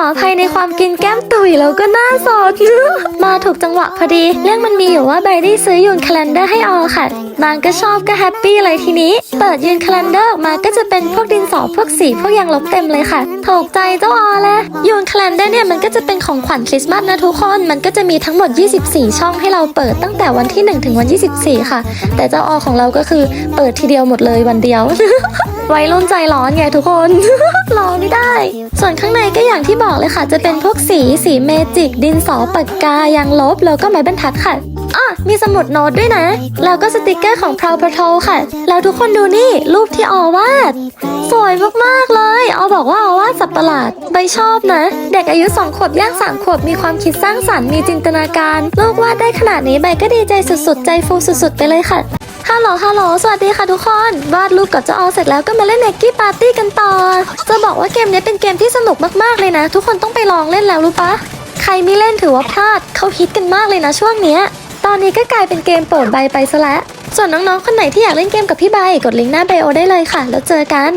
ออภัยในความกินแก้มตุ๋ยแล้วก็หน้าสดมาถูกจังหวะพอดี เรื่องมันมีอยู่ว่าไบรี่ซื้อยูนคาล endar ให้ออค่ะ นางก็ชอบก็แฮปปี้เลยทีนี้ เปิดยูนคาล endar ออกมาก็จะเป็นพวกดินสอพวกสีพวกยางลบเต็มเลยค่ะ ถูกใจเจ้าออแล้วยูนคาล endar เนี่ยมันก็จะเป็นของขวัญคริสต์มาสนะทุกคน มันก็จะมีทั้งหมด 24 ช่องให้เราเปิดตั้งแต่วันที่ 1 ถึงวัน 24 ค่ะ แต่เจ้าออของเราก็คือเปิดทีเดียวหมดเลยวันเดียว ไวัยรุ่นใจร้อนไงทุกคนรอไม่ได้ ส่วนข้างในก็อย่างที่บอกเลยค่ะ จะเป็นพวกสีสีเมจิก ดินสอปากกายางลบแล้วก็ไม้บรรทัดค่ะอะมีสมุดโน้ตด้วยนะ แล้วก็สติกเกอร์ของ Proud Patrol ค่ะ แล้วทุกคนดูนี่รูปที่ออวาด สวยมากๆเลยออบอกว่าออวาดสับประหลาดใบชอบนะ เด็กอายุ2ขวบย่าง3ขวบมีความคิดสร้างสรรค์มีจินตนาการ ลูกวาดได้ขนาดนี้ใบก็ดีใจสุดๆ ใจฟูสุดๆ ไปเลยค่ะ ฮัลโหลฮัลโหลสวัสดีค่ะทุกคน วาดรูปกับเจ้าออเสร็จแล้วก็มาเล่นแม็กกี้ปาร์ตี้กันต่อ จะบอกว่าเกมนี้เป็นเกมที่สนุกมากๆเลยนะ ทุกคนต้องไปลองเล่นแล้วรู้ปะ ใครไม่เล่นถือว่าพลาดเขาฮิตกันมากเลยนะช่วงเนี้ย ตอนนี้ก็กลายเป็นเกมโปรดใบไปซะแล้วส่วนน้องๆคนไหนที่อยากเล่นเกมกับพี่ใบกดลิงก์หน้าไบโอได้เลยค่ะ แล้วเจอกัน